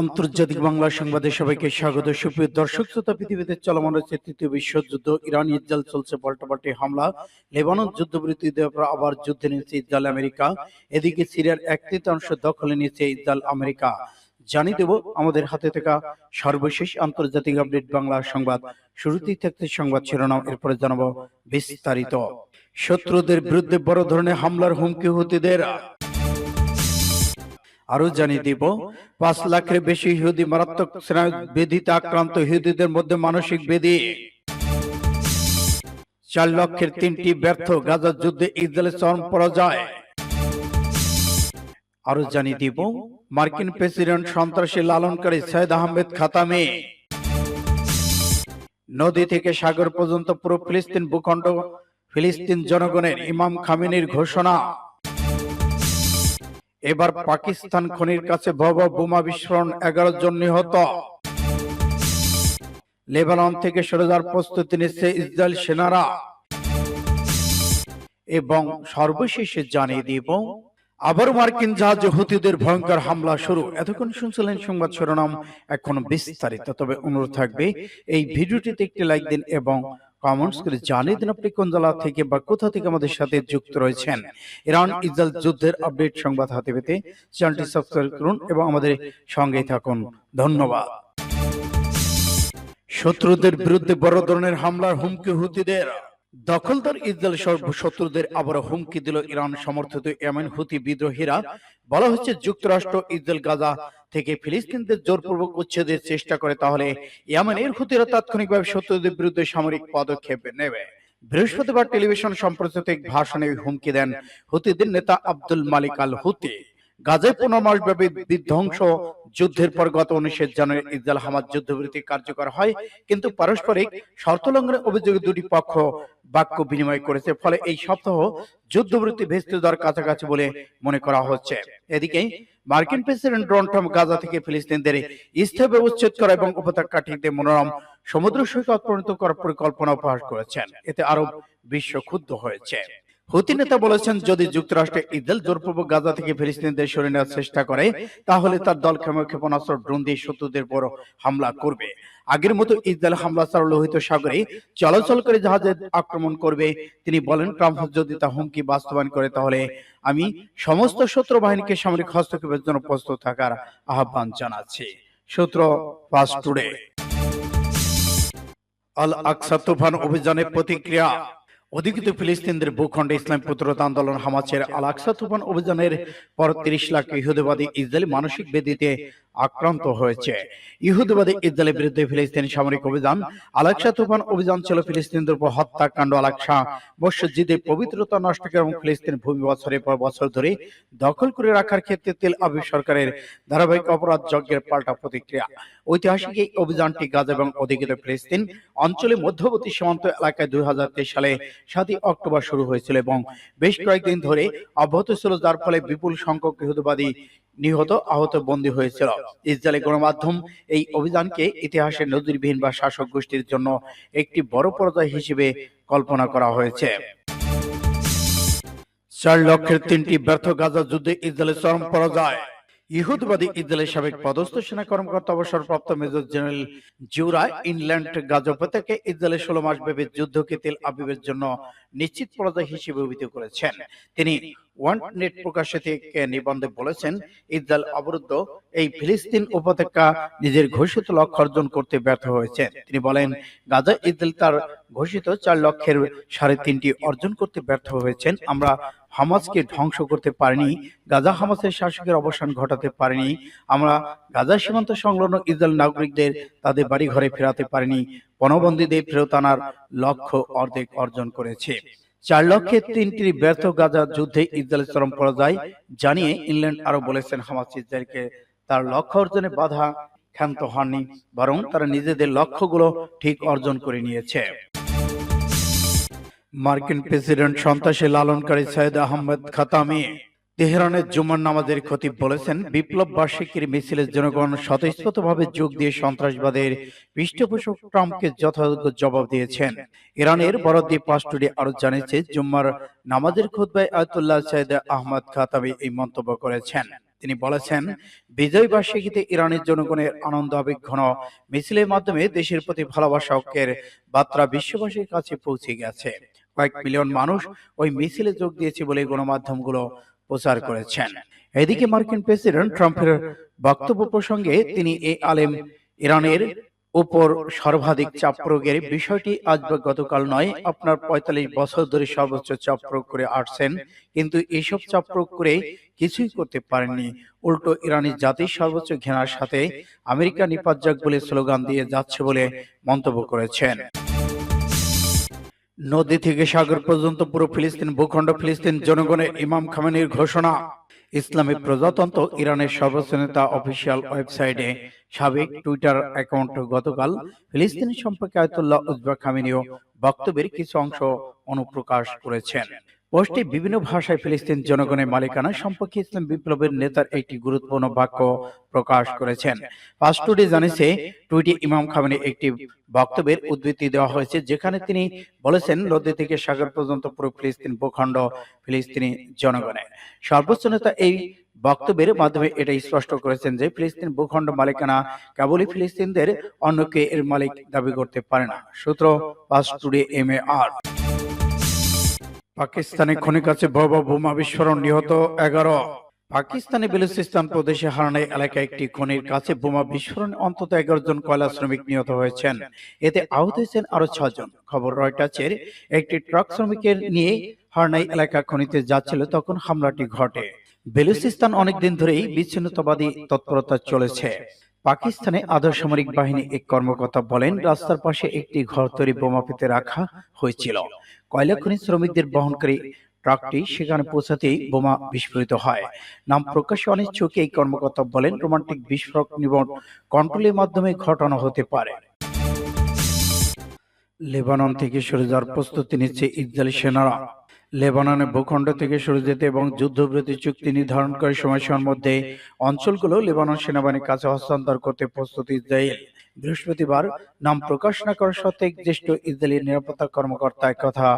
আন্তর্জাতিক বাংলা সংবাদে সবাইকে স্বাগত। সুপ্রিয় দর্শক, শ্রোতা পৃথিবীতে চলমান রয়েছে তৃতীয় বিশ্বযুদ্ধ ইরান ইসরায়েল চলছে পাল্টাপাল্টি হামলা। লেবানন যুদ্ধবিরতি দেওয়ার আবার যুদ্ধে নিয়েছে ইসরায়েল, আমেরিকা। এদিকে সিরিয়ার এক তৃতীয়াংশ দখলে নিয়েছে ইসরায়েল, আমেরিকা। জানিয়ে দেব, আমাদের হাতে থাকা সর্বশেষ আন্তর্জাতিক আপডেট বাংলা সংবাদ। শুরুতেই থাকতে সংবাদ শিরোনাম, এরপরে জানাব বিস্তারিত। শত্রুদের বিরুদ্ধে বড় ধরনের হামলার হুমকি হুতিদের আরও জানিয়ে দিব, পাঁচ লাখের বেশি ইহুদি মারাত্মক বেধিতে আক্রান্ত ইহুদিদের মধ্যে মানসিক বেদি। চার লক্ষের তিনটি ব্যর্থ গাজার যুদ্ধে ইসরায়েলের চরম পরাজয়। আরও জানিয়ে দিব, মার্কিন প্রেসিডেন্ট সন্ত্রাসী লালনকারী সৈয়দ আহমেদ খাতামে। নদী থেকে সাগর পর্যন্ত পুরো ফিলিস্তিন ভূখণ্ড, ফিলিস্তিন জনগণের ইমাম খামিনির ঘোষণা। এবার পাকিস্তান খনির কাছে ভব বোমা বিস্ফোরণ, এগারো জন নিহত। লেবানন থেকে সরে যাওয়ার প্রস্তুতি নিচ্ছে ইসরায়েল সেনারা। এবং সর্বশেষে জানিয়ে দিব, আবার মার্কিন জাহাজে হুতিদের ভয়ঙ্কর হামলা শুরু। এতক্ষণ শুনছিলেন সংবাদ শিরোনাম, এখন বিস্তারিত। তবে অনুরোধ থাকবে, এই ভিডিওটিতে একটি লাইক দিন এবং কমেন্টস করে জানিয়ে দিন আপনি কোন জেলা থেকে বা কোথা থেকে আমাদের সাথে যুক্ত রয়েছেন। ইরান, ইসরায়েল যুদ্ধের আপডেট সংবাদ হাতে পেতে চ্যানেলটি সাবস্ক্রাইব করুন এবং আমাদের সঙ্গেই থাকুন। ধন্যবাদ। শত্রুদের বিরুদ্ধে বড় ধরনের হামলার হুমকি হুতিদের। দখলদার ইসরায়েল শত্রুদের আবারও হুমকি দিল ইরান সমর্থিত এমন হুতি বিদ্রোহীরা। বলা হচ্ছে যুক্তরাষ্ট্র ইসরায়েল গাজা থেকে ফিলিস্তিনদের জোরপূর্বক উচ্ছেদের চেষ্টা করে, তাহলে ইয়ামেনের হুতিরা তাৎক্ষণিকভাবে শত্রুদের বিরুদ্ধে সামরিক পদক্ষেপ নেবে। বৃহস্পতিবার টেলিভিশন সম্প্রচারিত এক ভাষণে হুমকি দেন হুতিদের নেতা আব্দুল মালিক আল হুতি গাজায় পনেরো মাস ব্যাপী বিধ্বংস যুদ্ধের পর গত উনিশে জানুয়ারি ইসরায়েল হামাজ যুদ্ধবিরতি কার্যকর হয়, কিন্তু পারস্পরিক শর্ত লঙ্ঘনের অভিযোগে দুটি পক্ষ বাক্য বিনিময় করেছে, ফলে এই সপ্তাহ যুদ্ধবিরতি ভেস্তে দেওয়ার কাছাকাছি বলে মনে করা হচ্ছে। এদিকে মার্কিন প্রেসিডেন্ট ডোনাল্ড ট্রাম্প গাজা থেকে ফিলিস্তিনদের স্থায়ী উচ্ছেদ করা এবং উপত্যকা ঠিকতে মনোরম সমুদ্র সৈকত পরিণত করার পরিকল্পনা প্রকাশ করেছেন। এতে আরব বিশ্ব ক্ষুব্ধ হয়েছে। হুতি নেতা বলেছেন যদি যুক্তরাষ্ট্র ইসরায়েল জোরপূর্বক গাজা থেকে ফিলিস্তিনদের সরে নেওয়ার চেষ্টা করে তাহলে তার দল ক্ষেপণাস্ত্র ড্রোন দিয়ে শত্রুদের বড় হামলা করবে। আগের মতো ইসরায়েল হামলা ছাড়া লোহিত সাগরে চলাচলকারী জাহাজে আক্রমণ করবে। তিনি বলেন ট্রাম্প যদি তা হুমকি বাস্তবায়ন করে তাহলে আমি সমস্ত শত্রু বাহিনীকে সামরিক হস্তক্ষেপের জন্য প্রস্তুত থাকার আহ্বান জানাচ্ছি। সূত্র ফাস্ট টুডে আল আকসা তুফান অভিযানের প্রতিক্রিয়া অধিকৃত ফিলিস্তিনদের ভূখণ্ডে ইসলাম প্রতিরোধ আন্দোলন হামাসের আল আকসা তুফান অভিযানের পর তিরিশ লাখ ইহুদিবাদী ইসরায়েলি মানসিক বেদিতে আক্রান্ত হয়েছে। ইহুদিবাদী ইসরায়েলের বিরুদ্ধে ফিলিস্তিনি সামরিক অভিযান আলাকসা তুফান অভিযান ছিল ফিলিস্তিনদের উপর হত্যাকাণ্ড। আলাকসা মসজিদের পবিত্রতা নষ্ট করে এবং ফিলিস্তিন ভূমি বছরের পর বছর ধরে দখল করে রাখার ক্ষেত্রে তেল আবিব সরকারের ধারাবাহিক অপরাধ যজ্ঞের পাল্টা প্রতিক্রিয়া। ঐতিহাসিক এই অভিযানটি গাজা এবং অধিকৃত ফিলিস্তিন অঞ্চলে মধ্যবর্তী সীমান্ত এলাকায় দুই হাজার তেইশ সালে সাতই অক্টোবর শুরু হয়েছিল এবং বেশ কয়েকদিন ধরে অব্যাহত ছিল, যার ফলে বিপুল সংখ্যক ইহুদিবাদী নিহত, আহত, বন্দী হয়েছিল। ইসরায়েলি গণমাধ্যম এই অভিযানকে ইতিহাসের নজিরবিহীন বা শাসক গোষ্ঠীর জন্য একটি বড় পর্যায় হিসেবে কল্পনা করা হয়েছে। চার লক্ষের তিনটি ব্যর্থ গাজা যুদ্ধে ইসরায়েলের চরম পরাজয়। ইহুদবাদী ইসরায়েলের সাবেক পদস্থ সেনা কর্মকর্তা অবসরপ্রাপ্ত major general Giora Eiland Gaza থেকে ইসরায়েলের ষোলো মাস ব্যাপী যুদ্ধকে তেল আবিবের জন্য নিশ্চিত পরাজয় হিসেবে অভিহিত করেছেন। তিনি ওয়ান নেট প্রকাশে থেকে নিবন্ধে বলেছেন ইসরায়েল অবরুদ্ধ এই ফিলিস্তিন উপত্যকা নিজের ঘোষিত লক্ষ্য অর্জন করতে ব্যর্থ হয়েছে। তিনি বলেন, গাজা ইসরায়েল তার ঘোষিত চার লক্ষের সাড়ে তিনটি অর্জন করতে ব্যর্থ হয়েছেন। আমরা হামাসকে ধ্বংস করতে পারিনি, গাজা হামাসের শাসকের অবসান ঘটাতে পারিনি, আমরা গাজা সীমান্ত সংলগ্ন ইসরায়েল নাগরিকদের তাদের বাড়ি ঘরে ফেরাতে পারিনি, পণবন্দীদের ফেরত আনার লক্ষ্য অর্ধেক অর্জন করেছে। চার লক্ষে তিনটি ব্যর্থ গাজা যুদ্ধে ইসরায়েল চরম পরাজয় জানিয়ে ইংল্যান্ড আরও বলেছেন হামাস ইসরায়েলকে তার লক্ষ্য অর্জনে বাধা ক্ষান্ত হননি বরং তারা নিজেদের লক্ষ্যগুলো ঠিক অর্জন করে নিয়েছে। মার্কিন প্রেসিডেন্ট সন্ত্রাসী লালনকারী সৈয়দ আহমেদ খাতামি তেহরানের জুমার নামাজের খতিব বলেছেন, বিপ্লব বার্ষিকীর মিছিলের জনগণ স্বতঃস্ফূর্তভাবে যোগ দিয়ে সন্ত্রাসবাদের পৃষ্ঠপোষক ট্রাম্পকে যথাযোগ্য জবাব দিয়েছেন। ইরানের বরাদ্দি পাস্টুডি আরও জানিয়েছে, জুম্মার নামাজের খুতবায় আয়তুল্লাহ সৈয়দ আহমদ খাতামি এই মন্তব্য করেছেন। তিনি বলেছেন, বিজয় বার্ষিকীতে ইরানের জনগণের আনন্দ আবেগ ঘন মিছিলের মাধ্যমে দেশের প্রতি ভালোবাসা ঐক্যের বার্তা বিশ্ববাসীর কাছে পৌঁছে গেছে। কয়েক মিলিয়ন মানুষ ওই মিছিলে যোগ দিয়েছে বলে গণমাধ্যমগুলো প্রচার করেছেন। এদিকে মার্কিন প্রেসিডেন্ট ট্রাম্পের বক্তব্য প্রসঙ্গে তিনি এ আলেম ইরানের উপর সর্বাধিক চাপ প্রয়োগের বিষয়টি আজ বা গতকাল নয় আপনার পঁয়তাল্লিশ বছর ধরে সর্বোচ্চ চাপ প্রয়োগ করে আসছেন কিন্তু এইসব চাপ প্রয়োগ করে কিছুই করতে পারেননি। উল্টো ইরানি জাতির সর্বোচ্চ ঘৃণার সাথে আমেরিকা নিপাত বলে স্লোগান দিয়ে যাচ্ছে বলে মন্তব্য করেছেন। নদী থেকে সাগর পর্যন্ত পুরো ফিলিস্তিন, ভূখণ্ড ফিলিস্তিন, জনগণের ইমাম খামেনির ঘোষণা। ইসলামী প্রজাতন্ত্র ইরানের সর্বোচ্চ নেতা অফিসিয়াল ওয়েবসাইটে সাবেক টুইটার অ্যাকাউন্ট গতকাল ফিলিস্তিন সম্পর্কে আয়তুল্লাহ উজবা খামিনীয় বক্তব্যের কিছু অংশ অনুপ্রকাশ করেছেন। পোস্টে বিভিন্ন ভাষায় ফিলিস্তিন জনগণের মালিকানা সম্পর্কে ইসলাম বিপ্লবের নেতার একটি গুরুত্বপূর্ণ বাক্য প্রকাশ করেছেন। ফাস্ট টুডে জানিয়েছে, টুইটে ইমাম খামেনি একটি বক্তব্যের উদ্ধৃতি দেওয়া হয়েছে, যেখানে তিনি বলেছেন নদী থেকে সাগর পর্যন্ত পুরো ফিলিস্তিন ভূখণ্ড ফিলিস্তিনি জনগণের। সর্বোচ্চ নেতা এই বক্তব্যের মাধ্যমে এটা স্পষ্ট করেছেন যে, ফিলিস্তিন ভূখণ্ড মালিকানা কেবলই ফিলিস্তিনদের অন্য কে এর মালিক দাবি করতে পারে না। সূত্র fast today M A R. পাকিস্তানের খনির কাছে ভয়াবহ বোমা বিস্ফোরণ নিহত এগারো। পাকিস্তানের বেলুচিস্তান প্রদেশে হারানাই এলাকায় একটি খনির কাছে বোমা বিস্ফোরণে অন্তত এগারো জন কয়লা শ্রমিক নিহত হয়েছেন। এতে আহত হয়েছেন আরও ছজন খবর রয়টার্সের একটি ট্রাক শ্রমিকের নিয়ে হারনাই এলাকা খনিতে যাচ্ছিল তখন হামলাটি ঘটে। বেলুচিস্তান অনেকদিন ধরেই বিচ্ছিন্নতাবাদী তৎপরতা চলেছে। পাকিস্তানে আধা সামরিক বাহিনী এক কর্মকর্তা বলেন রাস্তার পাশে একটি ঘর তৈরি বোমা পেতে রাখা হয়েছিল কয়লা খনি শ্রমিকদের বহনকারী ট্রাকটি সেখানে পৌঁছাতেই বোমা বিস্ফোরিত হয়। নাম প্রকাশে অনিচ্ছুক এই কর্মকর্তা বলেন রোমান্টিক বিস্ফোরক নিবন কন্ট্রোলের মাধ্যমে ঘটানো হতে পারে। লেবানন থেকে সরে যাওয়ার প্রস্তুতি নিচ্ছে ইসরায়েলি সেনারা। লেবাননের ভূখণ্ড থেকে সরে যেতে এবং যুদ্ধবিরতি চুক্তি নির্ধারণকারী সময়সীমার মধ্যে অঞ্চলগুলো লেবানন সেনাবাহিনীর কাছে হস্তান্তর করতে প্রস্তুত ইসরায়েল বৃহস্পতিবার নাম প্রকাশ না করা সত্ত্বে জ্যেষ্ঠ ইসরায়েলি নিরাপত্তা কর্মকর্তা কথা।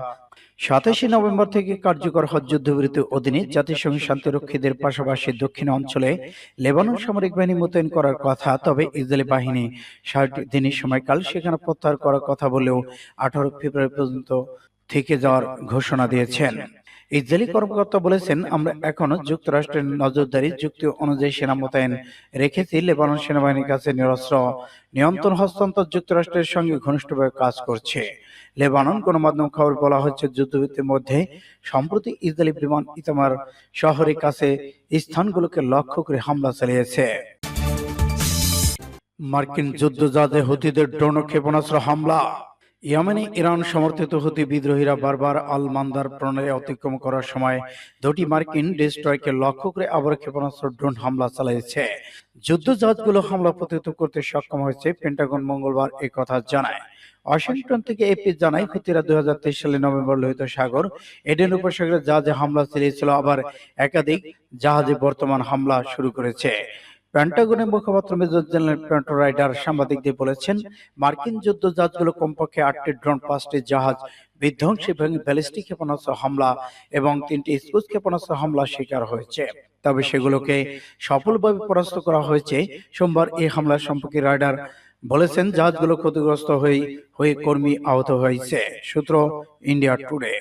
সাতাশে নভেম্বর থেকে কার্যকর হজ যুদ্ধবিরতির অধীনে জাতিসংঘ শান্তিরক্ষীদের পাশাপাশি দক্ষিণ অঞ্চলে লেবানন সামরিক বাহিনী মোতায়েন করার কথা, তবে ইসরায়েলি বাহিনী ষাট দিনের সময়কাল সেখানে প্রত্যাহার করার কথা বলেও আঠারো ফেব্রুয়ারি পর্যন্ত থেকে যাওয়ার ঘোষণা দিয়েছেন। ইসরায়েলি কর্মকর্তা বলেছেন আমরা এখনও যুক্তরাষ্ট্রের নজরদারি যুক্তি অনুযায়ী সেনা মোতায়েন রেখেছি লেবানন সেনাবাহিনীর কাছে নিরস্ত্র নিয়ন্ত্রণ হস্তান্তর যুক্তরাষ্ট্রের সঙ্গে ঘনিষ্ঠভাবে কাজ করছে। লেবানন গণমাধ্যম খবর বলা হচ্ছে যুদ্ধবিরতির মধ্যে সম্প্রতি ইসরায়েলি বিমান ইতামার শহরের কাছে স্থানগুলোকে লক্ষ্য করে হামলা চালিয়েছে। মার্কিন যুদ্ধজাহাজে হুতিদের ড্রোন ক্ষেপণাস্ত্র হামলা। ইয়েমেনে ইরান সমর্থিত হতে বিদ্রোহীরা বারবার আল মান্দার প্রণালী অতিক্রম করার সময় দুটি মার্কিন ডেস্ট্রয়কে লক্ষ্য করে আবার ক্ষেপণাস্ত্র ড্রোন হামলা চালিয়েছে যুদ্ধজাহাজগুলো হামলা প্রতিহত করতে সক্ষম হয়েছে পেন্টাগন মঙ্গলবার এ কথা জানায়। ওয়াশিংটন থেকে এপি জানায়, হুতিরা দুই সালে নভেম্বর লোহিত সাগর, এডেন উপসাগরে জাহাজে হামলা চালিয়েছিল, আবার একাধিক জাহাজে বর্তমান হামলা শুরু করেছে। পেন্টাগনের মুখপাত্র মেজর জেনারেল পেন্টো রাইডার সাংবাদিকদের বলেছেন, মার্কিন যুদ্ধ জাহাজগুলো কমপক্ষে আটটি ড্রোন, পাঁচটি জাহাজ, বিধ্বংসী ব্যালিস্টিক ক্ষেপণাস্ত্র হামলা এবং তিনটি স্কুজ ক্ষেপণাস্ত্র হামলা শিকার হয়েছে। তবে সেগুলোকে সফলভাবে পরাস্ত করা হয়েছে। সোমবার এই হামলা সম্পর্কে রাইডার বলেছেন, জাহাজগুলো ক্ষতিগ্রস্ত হয়ে হয়ে কর্মী আহত হয়েছে। সূত্র ইন্ডিয়া টুডে।